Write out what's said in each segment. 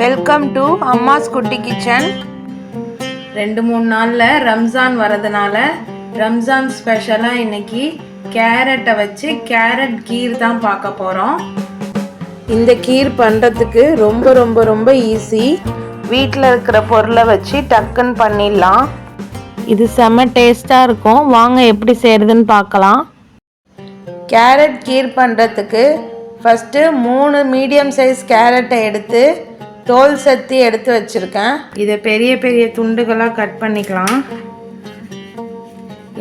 Welcome to அம்மாஸ் குட்டி kitchen ரெண்டு மூணு நாளில் ரம்ஜான் வரதுனால ரம்ஜான் ஸ்பெஷலாக இன்னைக்கு கேரட்டை வச்சு கேரட் கீர் தான் பார்க்க போகிறோம் இந்த கீர் பண்ணுறதுக்கு ரொம்ப ரொம்ப ரொம்ப ஈஸி வீட்டில் இருக்கிற பொருளை வச்சு டக்குன்னு பண்ணிடலாம். இது செம்ம டேஸ்ட்டாக இருக்கும். வாங்க எப்படி செய்கிறதுன்னு பார்க்கலாம். கேரட் கீர் பண்ணுறதுக்கு ஃபஸ்ட்டு மூணு மீடியம் சைஸ் கேரட்டை எடுத்து தோல் சத்தி எடுத்து வச்சுருக்கேன். இதை பெரிய பெரிய துண்டுகளாக கட் பண்ணிக்கலாம்.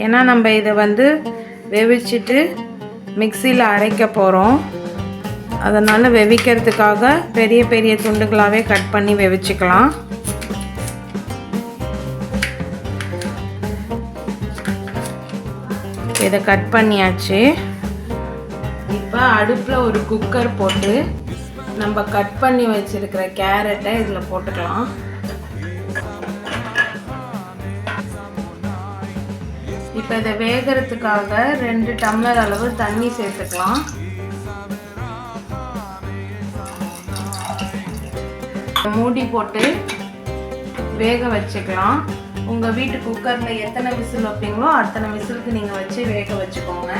ஏன்னா நம்ம இதை வந்து வெவிச்சிட்டு மிக்சியில் அரைக்க போகிறோம் அதனால் வெவிக்கிறதுக்காக பெரிய பெரிய துண்டுகளாகவே கட் பண்ணி வெவிச்சுக்கலாம். இதை கட் பண்ணியாச்சு. இப்போ அடுப்பில் ஒரு குக்கர் போட்டு நம்ம கட் பண்ணி வச்சுருக்கிற கேரட்டை இதில் போட்டுக்கலாம். இப்போ இதை வேகிறதுக்காக ரெண்டு டம்ளர் அளவு தண்ணி சேர்த்துக்கலாம். மூடி போட்டு வேக வச்சுக்கலாம். உங்கள் வீட்டு குக்கரில் எத்தனை விசில் வைப்பீங்களோ அத்தனை விசிலுக்கு நீங்கள் வச்சு வேக வச்சுக்கோங்க.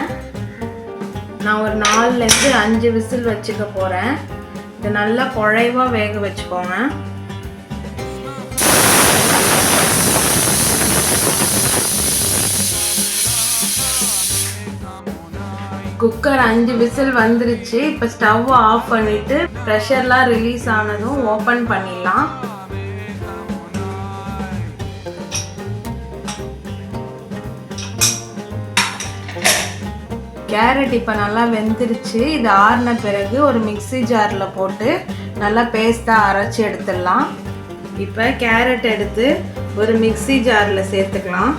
நான் ஒரு நாலுலேருந்து அஞ்சு விசில் வச்சுக்க போகிறேன் இது நல்லா குழைவாக வேக வச்சுக்கோங்க. குக்கர் அஞ்சு விசில் வந்துருச்சு. இப்போ ஸ்டவ் ஆஃப் பண்ணிவிட்டு ப்ரெஷர்லாம் ரிலீஸ் ஆனதும் ஓப்பன் பண்ணிடலாம். கேரட் இப்போ நல்லா வெந்துருச்சு. இது ஆறின பிறகு ஒரு மிக்ஸி ஜாரில் போட்டு நல்லா பேஸ்ட்டாக அரைச்சி எடுத்துடலாம். இப்போ கேரட் எடுத்து ஒரு மிக்ஸி ஜாரில் சேர்த்துக்கலாம்.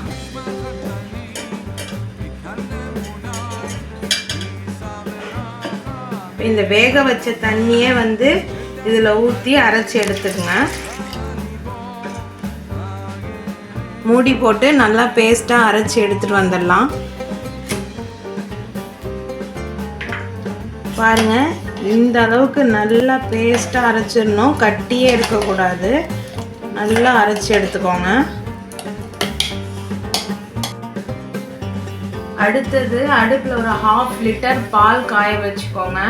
இந்த வேக வச்ச தண்ணியே வந்து இதில் ஊற்றி அரைச்சி எடுத்துக்கங்க. மூடி போட்டு நல்லா பேஸ்ட்டாக அரைச்சி எடுத்துகிட்டு வந்துடலாம். பாருங்கள் இந்த அளவுக்கு நல்லா பேஸ்ட்டாக அரைச்சிடணும். கட்டியே இருக்கக்கூடாது நல்லா அரைச்சி எடுத்துக்கோங்க. அடுத்தது அடுப்பில் ஒரு ஹாஃப் லிட்டர் பால் காய வச்சுக்கோங்க.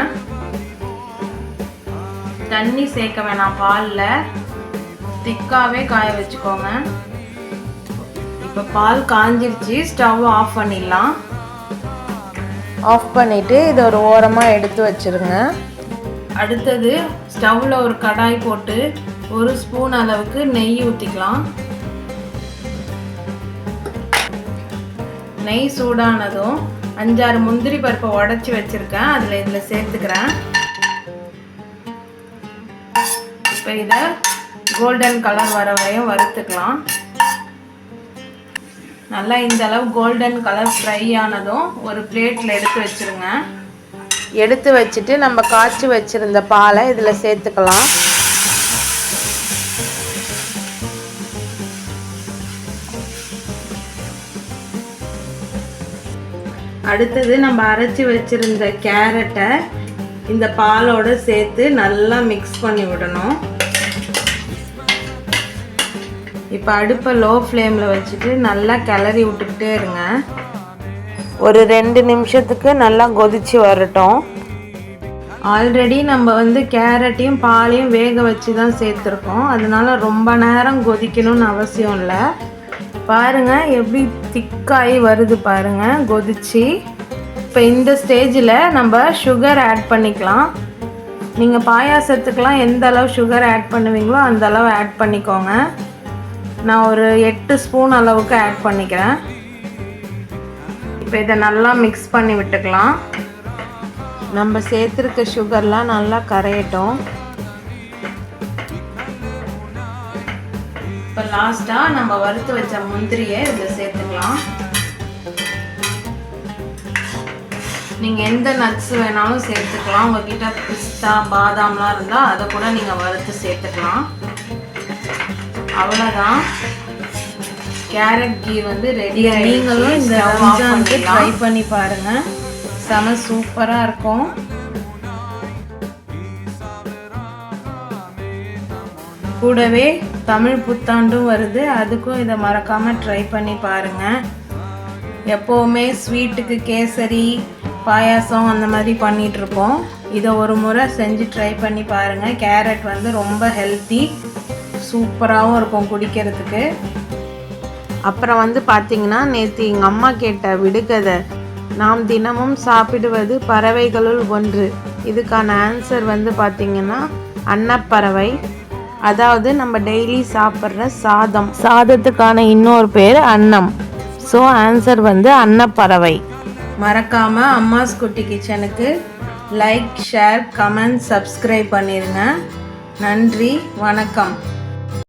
தண்ணி சேர்க்க வேணாம் பாலில். திக்காகவே காய வச்சுக்கோங்க. இப்போ பால் காஞ்சிருச்சு ஸ்டவ் ஆஃப் பண்ணிடலாம். ஆஃப் பண்ணிவிட்டு இதை ஒரு ஓரமாக எடுத்து வச்சுருங்க. அடுத்தது ஸ்டவ்வில் ஒரு கடாய் போட்டு ஒரு ஸ்பூன் அளவுக்கு நெய் ஊற்றிக்கலாம் நெய் சூடானதும் அஞ்சாறு முந்திரி பருப்பை உடச்சி வச்சுருக்கேன். அதில் இதில் சேர்த்துக்கிறேன். இப்போ இதை கோல்டன் கலர் வர வரையும் வறுத்துக்கலாம். நல்லா இந்த அளவு கோல்டன் கலர் ஃப்ரை ஆனதும் ஒரு பிளேட்டில் எடுத்து வச்சுருங்க. எடுத்து வச்சுட்டு நம்ம காய்ச்சி வச்சுருந்த பாலை இதில் சேர்த்துக்கலாம். அடுத்தது நம்ம அரைச்சி வச்சுருந்த கேரட்டை இந்த பாலோடு சேர்த்து நல்லா மிக்ஸ் பண்ணி விடணும். இப்போ அடுப்பை லோ ஃப்ளேமில் வச்சுட்டு நல்லா கிளறி விட்டுக்கிட்டே இருங்க. ஒரு ரெண்டு நிமிஷத்துக்கு நல்லா கொதிச்சு வரட்டும். ஆல்ரெடி நம்ம வந்து கேரட்டையும் பாலையும் வேக வச்சு தான் சேர்த்துருக்கோம். அதனால ரொம்ப நேரம் கொதிக்கணும்னு அவசியம் இல்லை. பாருங்க எப்படி திக்காகி வருது பாருங்க கொதிச்சு. இப்போ இந்த ஸ்டேஜில் நம்ம சுகர் ஆட் பண்ணிக்கலாம். நீங்கள் பாயாசத்துக்கெலாம் எந்த அளவு சுகர் ஆட் பண்ணுவீங்களோ அந்த அளவு ஆட் பண்ணிக்கோங்க. நான் ஒரு எட்டு ஸ்பூன் அளவுக்கு ஆட் பண்ணிக்கிறேன். இப்போ இதை நல்லா மிக்ஸ் பண்ணி விட்டுக்கலாம். நம்ம சேர்த்துருக்க சுகர்லாம் நல்லா கரையட்டும். இப்போ லாஸ்ட்டாக நம்ம வறுத்து வச்ச முந்திரியை இதில் சேர்த்துக்கலாம். நீங்கள் எந்த நட்ஸ் வேணாலும் சேர்த்துக்கலாம். உங்ககிட்ட பிஸ்தா பாதாம்லாம் இருந்தால் அதை கூட நீங்கள் வறுத்து சேர்த்துக்கலாம். அவ்வளோதான் கேரட் கீ வந்து ரெடி நீங்களும் இந்த ரம்ஜானுக்கு ட்ரை பண்ணி பாருங்கள் செம சூப்பராக இருக்கும். கூடவே தமிழ் புத்தாண்டும் வருது. அதுக்கும் இதை மறக்காமல் ட்ரை பண்ணி பாருங்கள் எப்போவுமே ஸ்வீட்டுக்கு கேசரி பாயாசம் அந்த மாதிரி பண்ணிகிட்ருக்கோம் இதை ஒரு முறை செஞ்சு ட்ரை பண்ணி பாருங்கள் கேரட் வந்து ரொம்ப ஹெல்த்தி சூப்பராகவும் இருக்கும் குடிக்கிறதுக்கு. அப்புறம் வந்து பார்த்தீங்கன்னா நேற்று எங்கள் அம்மா கேட்ட விடுகதை நாம் தினமும் சாப்பிடுவது பறவைகளுள் ஒன்று. இதுக்கான ஆன்சர் வந்து பார்த்தீங்கன்னா அன்னப்பறவை. அதாவது நம்ம டெய்லி சாப்பிட்ற சாதம். சாதத்துக்கான இன்னொரு பேர் அன்னம். ஸோ ஆன்சர் வந்து அன்னப்பறவை. மறக்காம அம்மாஸ் குட்டி கிச்சனுக்கு லைக் ஷேர் கமெண்ட் சப்ஸ்கிரைப் பண்ணிடுங்க நன்றி வணக்கம்.